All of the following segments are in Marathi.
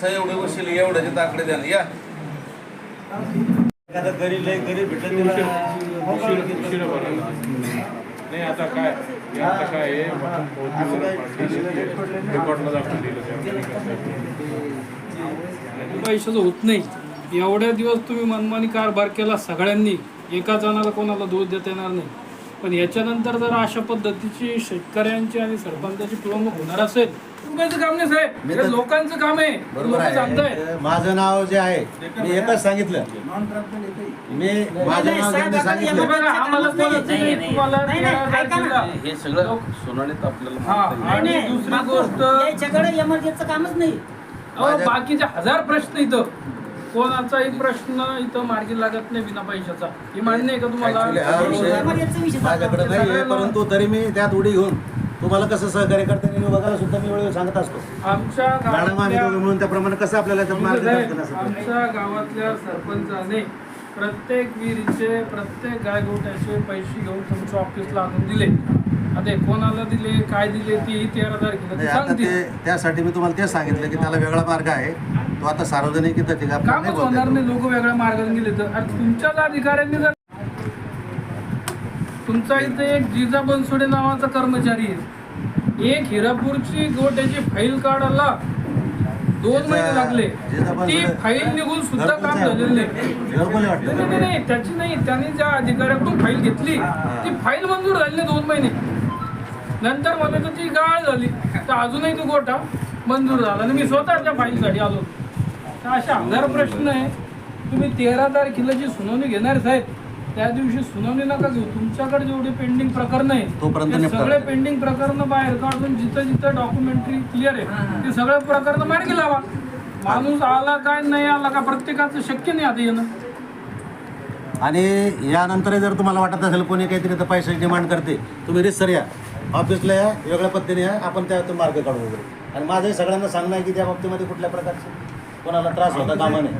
इथं एवढे बसेल एवढ्याचे ताकडे द्या ना या. एखादा गरीब लय गरीब भरायला. नाही आता काय? हे आता काय रेकॉर्डला दाखवून दिलं. पैशाचं होत नाही. एवढ्या दिवस तुम्ही मनमानी कारभार केला सगळ्यांनी. एका जणाला कोणाला दोष देता येणार नाही. पण याच्यानंतर जर अशा पद्धतीची शेतकऱ्यांची आणि सरपंचाची पिळवणूक होणार असेल तुमचं काम नाही साहेब. हे लोकांचं काम आहे. बरोबर लोक सांगताय आहे माझं नाव जे आहे मी एकच सांगितलं. मी माझं नाव हे सांगितलं. बघा, आम्हाला कोणाचं नाही, तुम्हाला नाही, नाही, तेरा ऐका ना. तारखेला- हे सगळं सोनालीत आपल्याला हा माहिती आहे. आणि नाही, दुसरी गोष्ट याच्याकडे एमर्जन्सीचं कामच नाही. अहो, बाकीचे हजार प्रश्न इथं. कोणाचाही प्रश्न इथं मार्गी लागत नाही बिना पैशाचा. हे मान्य आहे का Actually तुम्हाला हा विषय माझ्याकडे नाही आहे परंतु तरी मी त्यात उडी घेऊन तुम्हाला कसं सहकार्य करता येईल बघायला सुद्धा मी वेळ सांगत असतो. आमच्या मॅडम आम्ही गावातल्या दोघं त्याप्रमाणे कसं आपल्याला त्यात असेल आमच्या गावातल्या सरपंचाने प्रत्येक विहिरीचे प्रत्येक गायगोट्याचे पैसे घेऊन तुमच्या ऑफिसला आणून दिले. आता हे कोणाला दिले काय दिले तेही तेरा तारखेला नाही, ते आता सांगतील ते त्यासाठी मी तुम्हाला तेच सांगितलं की त्याला वेगळा मार्ग आहे. तो आता सार्वजनिक इथं नाही बोलता होणार लोक वेगळ्या मार्गाने गेले तर. आणि तुमच्याच अधिकाऱ्यांनी जर तुमचा इथे एक जिजा बनसोडे नावाचा कर्मचारी आहे. एक हिरापूरची गोट्याची फाईल काढायला दोन महिने लागले. जिजा ती बनसोडे- फाईल निघून सुद्धा काम आहे. झालेलं नाही. त्याची नाही. त्यांनी ज्या अधिकाऱ्याकडून फाईल घेतली ती फाईल मंजूर झाली नाही दोन महिने. नंतर म्हणायचं ती गाळ झाली. तर अजूनही तो गोठा मंजूर झाला. आणि मी स्वतः त्या फाईलसाठी आलो. असे हजार प्रश्न आहे. तुम्ही तेरा तारखेला जी सुनावणी घेणार साहेब त्या दिवशी सुनावणी नका घेऊ. तुमच्याकडे जेवढे पेंडिंग प्रकरण आहे. सगळे पेंडिंग प्रकरण बाहेर काढून जिथं जिथं डॉक्युमेंटरी क्लिअर आहे ते सगळे प्रकरण मार्गी लावा. माणूस आला काय नाही आला का प्रत्येकाचं शक्य नाही आता येणं. आणि यानंतर जर तुम्हाला वाटत असेल कोणी काहीतरी तर पैशाची डिमांड करते तुम्ही रिसर या. ऑफिसला या वेगळ्या पद्धतीने या आपण त्यातून मार्ग काढू वगैरे आणि माझंही सगळ्यांना सांगणं आहे की त्या बाबतीमध्ये कुठल्या प्रकारचं कोणाला त्रास होता कामा नये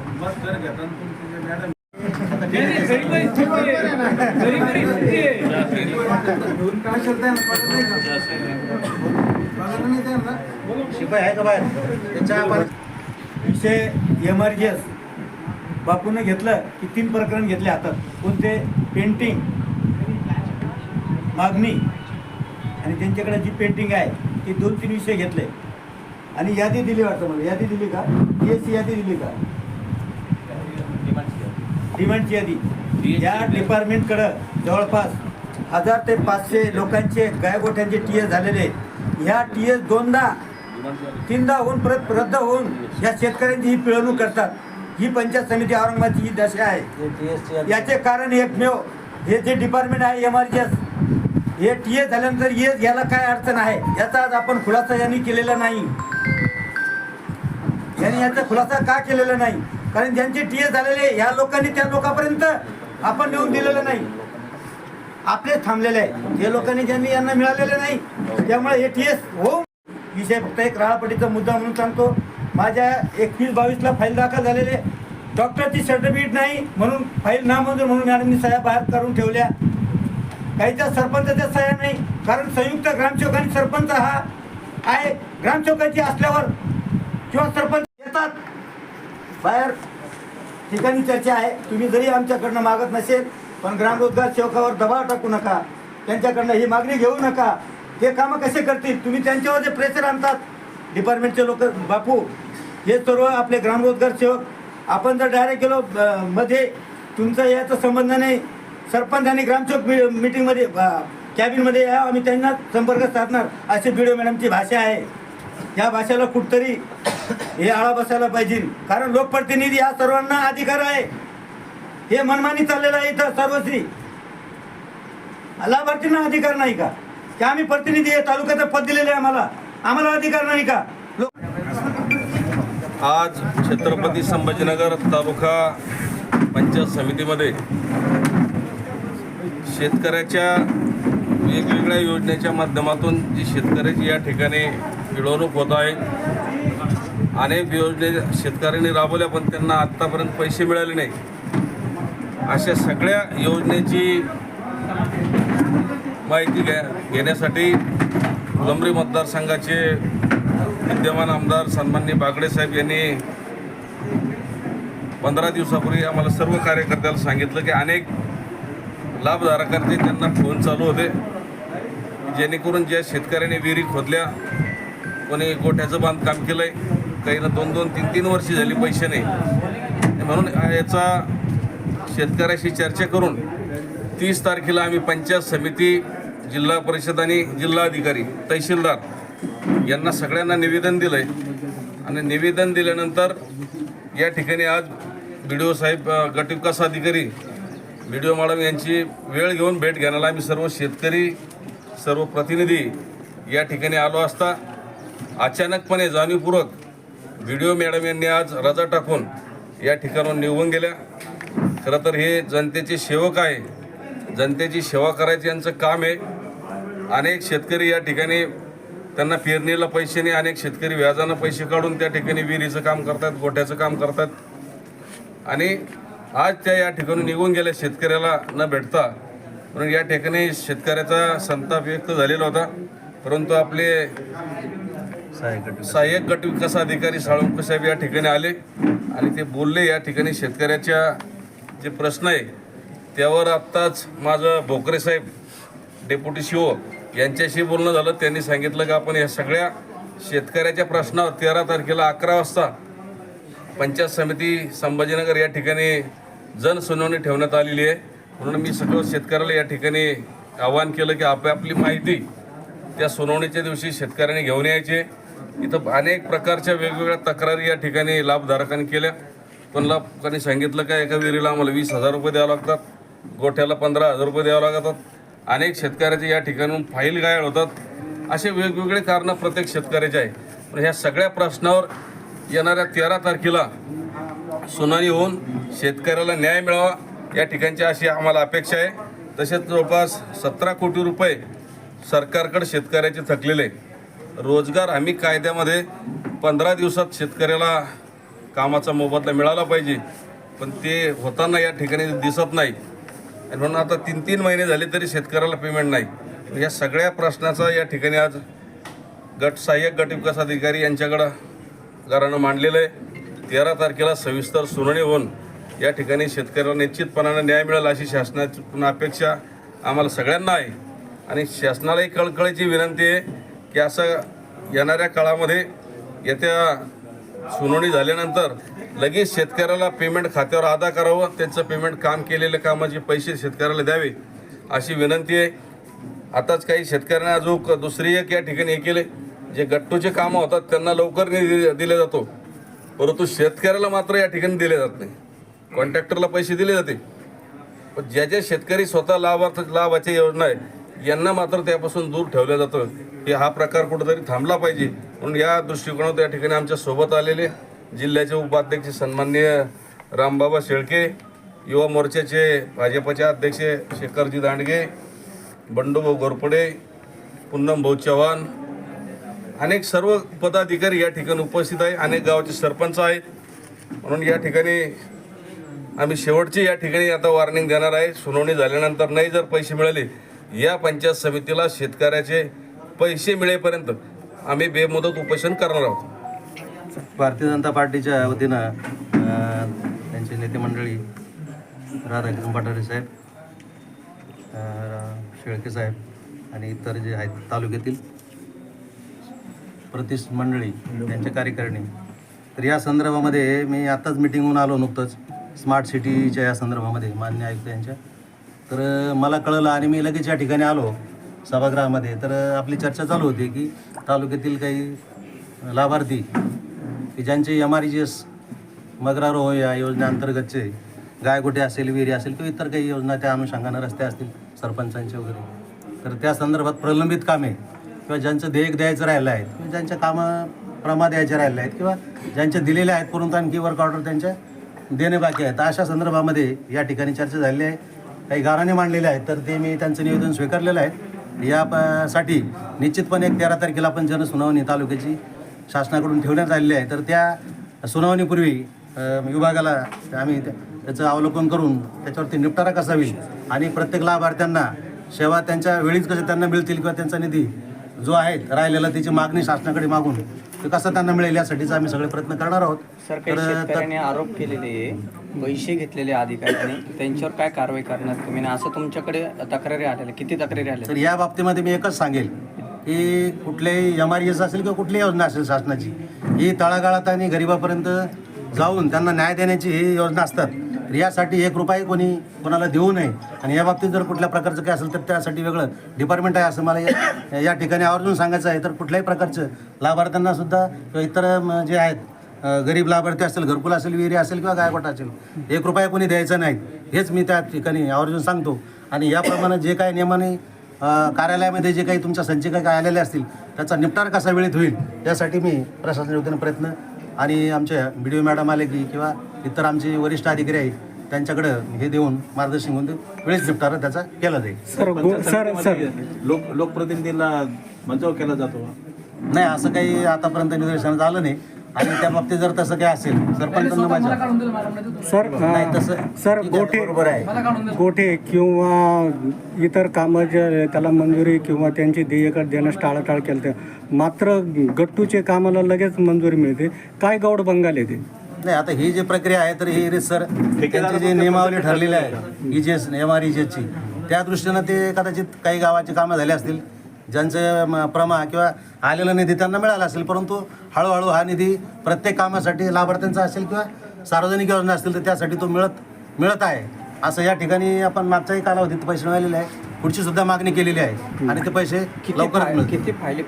शिपाई आहे का बाहेर? ते विषय एमर्जन्स बापून घेतलं की तीन प्रकरण घेतले हातात. कोणते? पेंटिंग मागणी. आणि त्यांच्याकडे जी पेंटिंग आहे ती दोन तीन विषय घेतले. आणि यादी दिली वाटतं मला. यादी दिली का? एस यादी दिली का? डिमांडची यादी. या डिपार्टमेंटकडं जवळपास हजार ते पाचशे लोकांचे गायगोठ्यांचे टी एस झालेले आहेत. ह्या टी एस दोनदा तीनदा होऊन परत रद्द होऊन या शेतकऱ्यांची ही पिळवणूक करतात. ही पंचायत समिती औरंगाबादची ही दशा आहे. याचे कारण एकमेव हे जे डिपार्टमेंट आहे एम आर हे टी ए झाल्यानंतर येस याला काय अडचण आहे? याचा आज आपण खुलासा यांनी केलेला नाही. यांनी याचा खुलासा का केलेला नाही? कारण ज्यांचे टी एस झालेले या लोकांनी त्या लोकांपर्यंत आपण नेऊन दिलेलं नाही. आपले थांबलेले आहे. हे लोकांनी ज्यांनी यांना मिळालेले नाही त्यामुळे हे टी एस हो. विषय फक्त एक राळापटीचा मुद्दा म्हणून सांगतो. माझ्या एकवीस बावीसला फाईल दाखल झालेले. डॉक्टरची सर्टिफिकेट नाही म्हणून फाईल नामंजूर म्हणून मॅडमनी सह्या बाहेर करून ठेवल्या. काहीच्या सरपंचाच्या सह्या नाही कारण संयुक्त ग्रामसेवक आणि सरपंच हा आहे. ग्रामसेवकाची असल्यावर किंवा सरपंच येतात. बाहेर ठिकाणी चर्चा आहे. तुम्ही जरी आमच्याकडनं मागत नसेल पण ग्रामरोजगार सेवकावर दबाव टाकू नका. त्यांच्याकडनं ही मागणी घेऊ नका. हे कामं कसे करतील? तुम्ही त्यांच्यावर जे प्रेशर आणतात डिपार्टमेंटचे लोक बापू हे सर्व आपले ग्रामरोजगार सेवक आपण जर डायरेक्ट गेलो मध्ये तुमचा याचा संबंध नाही. सरपंच आणि ग्रामसेवक मीटिंगमध्ये कॅबिनमध्ये या आम्ही त्यांना संपर्क साधणार अशी बिडो मॅडमची भाषा आहे. या भाषेला कुठतरी हे आळा बसायला पाहिजे. कारण लोकप्रतिनिधी या सर्वांना अधिकार आहे. हे मनमानी चाललेलं आहे इथं सर्वश्री. लाभार्थींना अधिकार नाही का? की आम्ही प्रतिनिधी आहे तालुक्याचं पद दिलेलं आहे आम्हाला. आम्हाला अधिकार नाही का? लोक आज छत्रपती संभाजीनगर तालुका पंचायत समितीमध्ये शेतकऱ्याच्या वेगवेगळ्या योजनेच्या माध्यमातून जी शेतकऱ्याची या ठिकाणी पिळवणूक होत आहे. अनेक योजने शेतकऱ्यांनी राबवल्या पण त्यांना आत्तापर्यंत पैसे मिळाले नाही अशा सगळ्या योजनेची माहिती घ्या घेण्यासाठी फुलंब्री मतदारसंघाचे विद्यमान आमदार सन्मान्य बागडे साहेब यांनी पंधरा दिवसापूर्वी आम्हाला सर्व कार्यकर्त्याला सांगितलं की अनेक लाभधारकांचे त्यांना फोन चालू होते. जेणेकरून ज्या शेतकऱ्याने विहिरी खोदल्या कोणी गोठ्याचं बांधकाम केलं आहे काहीनं दोन दोन तीन तीन वर्षी झाली पैसे नाही. म्हणून याचा शेतकऱ्याशी चर्चा करून तीस तारखेला आम्ही पंचायत समिती जिल्हा परिषद आणि जिल्हाधिकारी तहसीलदार यांना सगळ्यांना निवेदन दिलं आहे आणि निवेदन दिल्यानंतर या ठिकाणी आज बी डी ओ साहेब गटविकास अधिकारी डी ओ मॅडम यांची वेळ घेऊन भेट घेण्याला आम्ही सर्व शेतकरी सर्व प्रतिनिधी या ठिकाणी आलो असता अचानकपणे जाणीवपूर्वक बी डी ओ मॅडम यांनी आज रजा टाकून या ठिकाणाहून निघून गेल्या. खरं तर हे जनतेचे सेवक आहे. जनतेची सेवा करायचं यांचं काम आहे. अनेक शेतकरी या ठिकाणी त्यांना पेरणीला पैसे नाही अनेक शेतकरी व्याजानं पैसे काढून त्या ठिकाणी विहिरीचं काम करतात गोठ्याचं काम करतात. आणि आज त्या या ठिकाणी निघून गेल्या शेतकऱ्याला न भेटता. म्हणून या ठिकाणी शेतकऱ्याचा संताप व्यक्त झालेला होता. परंतु आपले सहाय्यक गट विकास अधिकारी साळुंके साहेब या ठिकाणी आले. आणि ते बोलले या ठिकाणी शेतकऱ्याच्या जे प्रश्न आहे त्यावर आत्ताच माझं भोकरे साहेब डेप्युटी सी ओ यांच्याशी बोलणं झालं. त्यांनी सांगितलं की आपण या सगळ्या शेतकऱ्याच्या प्रश्नावर तेरा तारखेला अकरा वाजता पंचायत समिती संभाजीनगर या ठिकाणी जनसुनावणी ठेवण्यात आलेली आहे. म्हणून मी सगळं शेतकऱ्याला या ठिकाणी आवाहन केलं की आपापली माहिती त्या सुनावणीच्या दिवशी शेतकऱ्यांनी घेऊन यायचे. इथं अनेक प्रकारच्या वेगवेगळ्या तक्रारी या ठिकाणी लाभधारकांनी केल्या. पण लाभकांनी सांगितलं का एका विहिरीला आम्हाला वीस हजार रुपये द्यावं लागतात गोठ्याला पंधरा हजार रुपये द्यावं लागतात. अनेक शेतकऱ्याचे या ठिकाणून फाईल गायळ होतात. असे वेगवेगळे कारणं प्रत्येक शेतकऱ्याचे आहे. पण ह्या सगळ्या प्रश्नावर येणाऱ्या तेरा तारखेला सुनावणी होऊन शेतकऱ्याला न्याय मिळावा या ठिकाणची अशी आम्हाला अपेक्षा आहे. तसेच जवळपास सतरा कोटी रुपये सरकारकडे शेतकऱ्याचे थकलेले रोजगार हमी कायद्यामध्ये पंधरा दिवसात शेतकऱ्याला कामाचा मोबदला मिळाला पाहिजे पण ते होताना या ठिकाणी दिसत नाही. आणि म्हणून आता तीन तीन महिने झाले तरी शेतकऱ्याला पेमेंट नाही. या सगळ्या प्रश्नाचा या ठिकाणी आज गट सहाय्यक गट विकास अधिकारी यांच्याकडं घरानं मांडलेलं आहे. तेरा तारखेला सविस्तर सुनावणी होऊन या ठिकाणी शेतकऱ्याला निश्चितपणानं न्याय मिळेल अशी शासनाची अपेक्षा आम्हाला सगळ्यांना आहे. आणि शासनालाही कळकळीची विनंती आहे की असं येणाऱ्या काळामध्ये येत्या सुनावणी झाल्यानंतर लगेच शेतकऱ्याला पेमेंट खात्यावर अदा करावं त्यांचं पेमेंट काम केलेल्या कामाचे पैसे शेतकऱ्याला द्यावे अशी विनंती आहे. आताच काही शेतकऱ्यांना अजून दुसरी एक या ठिकाणी हे केले जे गट्टूचे कामं होतात त्यांना लवकर नाही दिले- जातो. परंतु शेतकऱ्याला मात्र या ठिकाणी दिले जात नाही. कॉन्ट्रॅक्टरला पैसे दिले जाते. पण ज्या ज्या शेतकरी स्वतः लाभार्थ लाभाच्या योजना आहे यांना मात्र त्यापासून दूर ठेवलं जातं. की हा प्रकार कुठंतरी थांबला पाहिजे. म्हणून या दृष्टिकोनात या ठिकाणी आमच्यासोबत आलेले जिल्ह्याचे उपाध्यक्ष सन्माननीय रामबाबा शेळके युवा मोर्चाचे भाजपचे अध्यक्ष शेखरजी दांडगे बंडूभाऊ घोरपडे पुन्नम भाऊ चव्हाण अनेक सर्व पदाधिकारी या ठिकाणी उपस्थित आहे अनेक गावाचे सरपंच आहेत. म्हणून या ठिकाणी आम्ही शेवटची या ठिकाणी आता वॉर्निंग देणार आहे. सुनावणी झाल्यानंतर नाही जर पैसे मिळाले या पंचायत समितीला शेतकऱ्याचे पैसे मिळेपर्यंत आम्ही बेमुदत उपोषण करणार आहोत. भारतीय जनता पार्टीच्या वतीनं त्यांचे नेते मंडळी राधाकृष्ण पठारे साहेब शेळके साहेब आणि इतर जे आहेत तालुक्यातील प्रतिष्ठ मंडळी त्यांच्या कार्यकारिणी. तर या संदर्भामध्ये मी आत्ताच मिटिंगहून आलो नुकतंच. स्मार्ट सिटीच्या या संदर्भामध्ये मान्य आयुक्त यांच्या. तर मला कळलं आणि मी लगेच या ठिकाणी आलो सभागृहामध्ये. तर आपली चर्चा चालू होती की तालुक्यातील काही लाभार्थी की ज्यांचे एम आर जी एस मगरारो या योजनेअंतर्गतचे गायगोटे असेल विहिरी असेल किंवा इतर काही योजना त्या अनुषंगानं रस्ते असतील सरपंचांचे वगैरे. तर त्या संदर्भात प्रलंबित कामे किंवा ज्यांचं देयक द्यायचं राहिलं आहे किंवा ज्यांच्या कामं प्रमा द्यायचे राहिले आहेत किंवा ज्यांच्या दिलेले आहेत परंतु आणखी वर्क ऑर्डर त्यांच्या देणे बाकी आहेत. अशा संदर्भामध्ये या ठिकाणी चर्चा झालेली आहे. काही गाराने मांडलेले आहेत तर ते मी त्यांचं निवेदन स्वीकारलेलं आहे. या प- साठी निश्चितपणे एक तेरा तारखेला आपण जनसुनावणी तालुक्याची शासनाकडून ठेवण्यात आलेली आहे. तर त्या सुनावणीपूर्वी विभागाला आम्ही त्या- त्याचं अवलोकन करून त्याच्यावरती निपटारा कसा होईल आणि प्रत्येक लाभार्थ्यांना सेवा त्यांच्या वेळीच कशा त्यांना मिळतील किंवा त्यांचा निधी जो आहे राहिलेला त्याची मागणी शासनाकडे मागून ते कसं त्यांना मिळेल यासाठीच आम्ही सगळे प्रयत्न करणार आहोत. सर काही तर शेतकऱ्यांनी आरोप केलेले आहे पैसे घेतलेले अधिकाऱ्यांनी त्यांच्यावर काय कारवाई करणार तुम्ही? आणि असं तुमच्याकडे तक्रारी आलेल्या किती तक्रारी आल्या तर या बाबतीमध्ये मी एकच सांगेल की कुठल्याही एम आर एस असेल किंवा कुठलीही योजना असेल शासनाची ही तळागाळात आणि गरिबापर्यंत जाऊन त्यांना न्याय देण्याची ही योजना असतात. तर यासाठी एक रुपया कोणी कोणाला देऊ नये. आणि या बाबतीत जर कुठल्या प्रकारचं काय असेल तर त्यासाठी वेगळं डिपार्टमेंट आहे असं मला या- या ठिकाणी आवर्जून सांगायचं आहे. तर कुठल्याही प्रकारचं लाभार्थ्यांना सुद्धा किंवा इतर जे आहेत गरीब लाभार्थी असेल घरकुल असेल विहिरी असेल किंवा गायकोट असेल एक रुपया कोणी द्यायचं नाही. हेच मी त्या ठिकाणी आवर्जून सांगतो. आणि याप्रमाणे जे काही नियमाने कार्यालयामध्ये जे काही तुमच्या संचिका काय आलेल्या असतील त्याचा निपटारा कसा वेळेत होईल यासाठी मी प्रशासनाच्या वतीनं प्रयत्न आणि आमच्या बी डी ओ मॅडम आले की किंवा इतर आमचे वरिष्ठ अधिकारी आहेत त्यांच्याकडं हे देऊन मार्गदर्शन घेऊन ते वेळेस निपटारा त्याचा केला जाईल. Sir sir sir. लोक लोकप्रतिनिधीला बचाव केला जातो नाही असं काही आतापर्यंत निदर्शनात आलं नाही. आणि त्या बाबतीत जर तसं काही असेल सरपंचांना माझ्या तर सर नाही तसं सर गोठे बरोबर आहे. गोठे किंवा इतर कामं जे त्याला मंजुरी किंवा त्यांची देयकर देणं टाळाटाळ केलं ते मात्र गट्टूचे कामाला लगेच मंजुरी मिळते. काय गौड बंगाल ते? नाही आता ही जी प्रक्रिया आहे तर ही रिसर त्यांची जी नियमावली ठरलेली आहे इजेस एम आर इजेसची त्या दृष्टीनं ते कदाचित काही गावाची कामं झाली असतील. ज्यांचे प्रमा किंवा आलेला निधी त्यांना मिळाला असेल परंतु हळूहळू हा निधी प्रत्येक कामासाठी लाभार्थ्यांचा असेल किंवा सार्वजनिक योजना असतील तर त्यासाठी तो मिळत मिळत आहे. असं या ठिकाणी आपण मागच्याही कालावधीत पैसे मिळालेले आहे. पुढची सुद्धा मागणी केलेली आहे. आणि ते पैसे मिळतील. किती फायली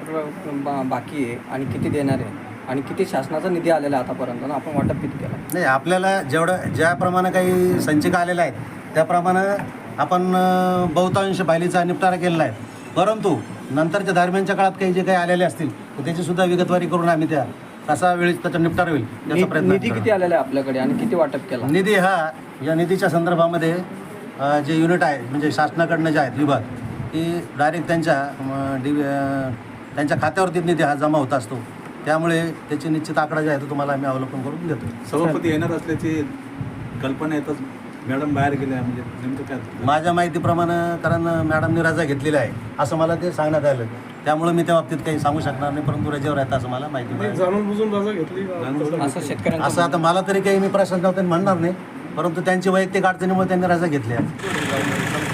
बाकी आहे आणि किती देणार आहे? आणि किती शासनाचा निधी आलेला आहे आतापर्यंत? आपण वाटप किती केला? नाही आपल्याला जेवढं ज्याप्रमाणे काही संचिका आलेल्या आहेत त्याप्रमाणे आपण बहुतांश फायलीचा निपटारा केलेला आहे. परंतु नंतरच्या दरम्यानच्या काळात काही जे काही आलेले असतील तर त्याची सुद्धा विगतवारी करून आम्ही त्या कसा वेळेस त्याचा निपटारा होईल याचा नि- प्रयत्न निधी. किती आलेला आहे आपल्याकडे आणि किती वाटप केला? निधी हा या निधीच्या संदर्भामध्ये जे युनिट आहे म्हणजे शासनाकडनं जे आहेत विभाग की डायरेक्ट त्यांच्या डि त्यांच्या खात्यावरती निधी हा जमा होत असतो. त्यामुळे त्याची निश्चित आकडा जे आहे तो तुम्हाला आम्ही अवलोकन करून देतो. सभापती येणार असल्याची कल्पना येतच मॅडम बाहेर गेल्या म्हणजे नेमकं काय माझ्या माहितीप्रमाणे कारण मॅडमनी रजा घेतलेला आहे. असं मला ते सांगण्यात आलं. त्यामुळे मी त्या बाबतीत काही सांगू शकणार नाही परंतु रजेवर आहेत असं मला माहिती जाणून बुजून रजा घेतली असं आता मला तरी काही मी प्रशासनावर म्हणणार नाही परंतु त्यांची वैयक्तिक अडचणीमुळे त्यांनी रजा घेतली आहे.